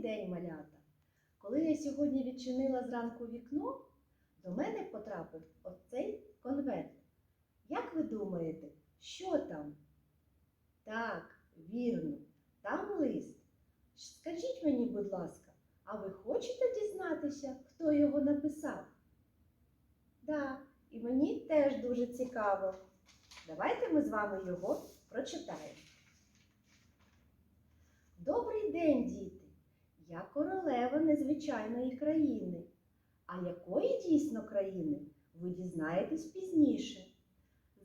день, малята! Коли я сьогодні відчинила зранку вікно, до мене потрапив оцей конверт. Як ви думаєте, що там? Так, вірно, там лист. Скажіть мені, будь ласка, а ви хочете дізнатися, хто його написав? Так, і мені теж дуже цікаво. Давайте ми з вами його прочитаємо. Добрий день, діти! Я королева незвичайної країни. А якої дійсно країни ви дізнаєтесь пізніше.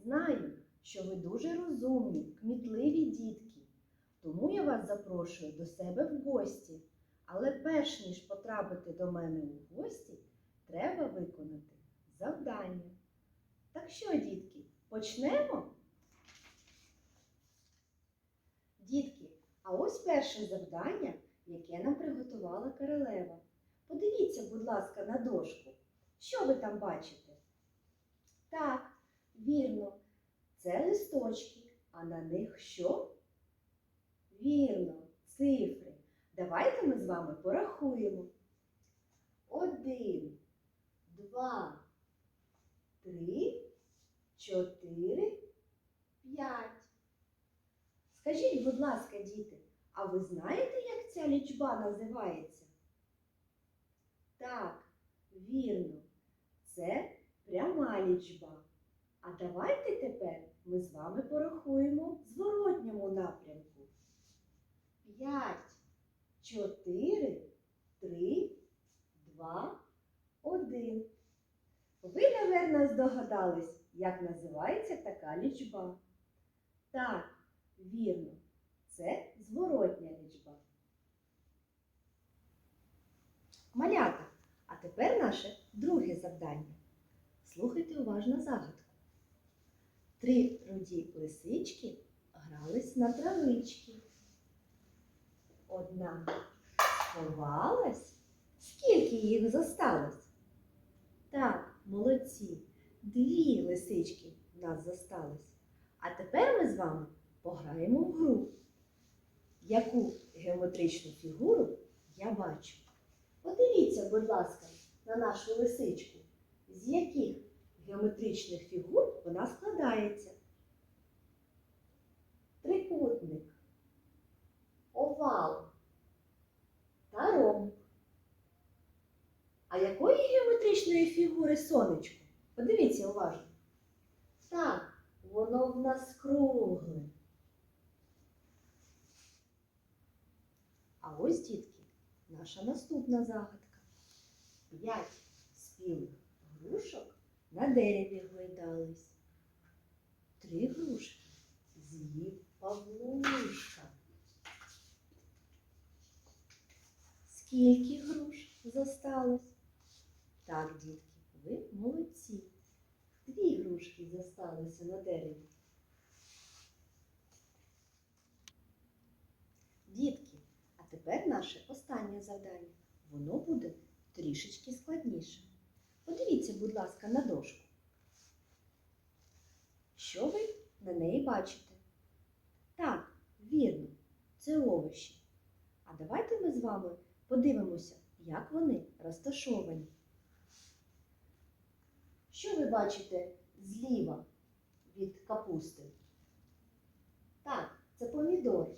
Знаю, що ви дуже розумні, кмітливі дітки, тому я вас запрошую до себе в гості. Але перш ніж потрапити до мене у гості, треба виконати завдання. Так що, дітки, почнемо? Дітки, а ось перше завдання, яке нам приготувала королева. Подивіться, будь ласка, на дошку. Що ви там бачите? Так, вірно, це листочки, а на них що? Вірно, цифри. Давайте ми з вами порахуємо. Один, два, три, чотири, п'ять. Скажіть, будь ласка, діти, а ви знаєте, як ця лічба називається? Так, вірно, це пряма лічба. А давайте тепер ми з вами порахуємо в зворотньому напрямку. П'ять, чотири, три, два, один. Ви, напевно, здогадались, як називається така лічба. Так, вірно, це зворотня лічба. Малята, а тепер наше друге завдання. Слухайте уважно загадку. Три руді лисички грались на травички. Одна сховалась. Скільки їх зосталось? Так, молодці. Дві лисички в нас зосталось. А тепер ми з вами пограємо в гру. Яку геометричну фігуру я бачу? Подивіться, будь ласка, на нашу лисичку, з яких геометричних фігур вона складається. Трикутник, овал та ромб. А якої геометричної фігури сонечко? Подивіться уважно. Так, воно в нас кругле. А ось, дітки, наша наступна загадка. П'ять спілих грушок на дереві гойдались. Три грушки з'їв Павлушка. Скільки груш зосталось? Так, дітки, ви молодці. Дві грушки зосталися на дереві. Дітки, тепер наше останнє завдання. Воно буде трішечки складніше. Подивіться, будь ласка, на дошку. Що ви на неї бачите? Так, вірно, це овочі. А давайте ми з вами подивимося, як вони розташовані. Що ви бачите зліва від капусти? Так, це помідори.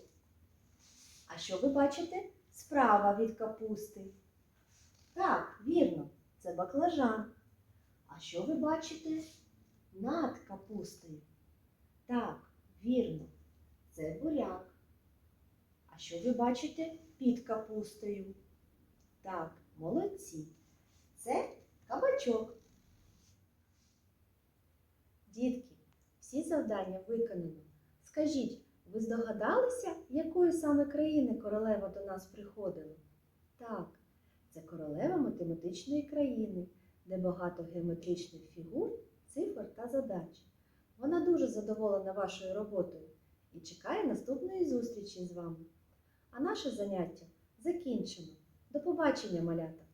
А що ви бачите справа від капусти? Так, вірно, це баклажан. А що ви бачите над капустою? Так, вірно, це буряк. А що ви бачите під капустою? Так, молодці. Це кабачок. Дітки, всі завдання виконано. Скажіть, ви здогадалися, якої саме країни королева до нас приходила? Так, це королева математичної країни, де багато геометричних фігур, цифр та задач. Вона дуже задоволена вашою роботою і чекає наступної зустрічі з вами. А наше заняття закінчено. До побачення, малята!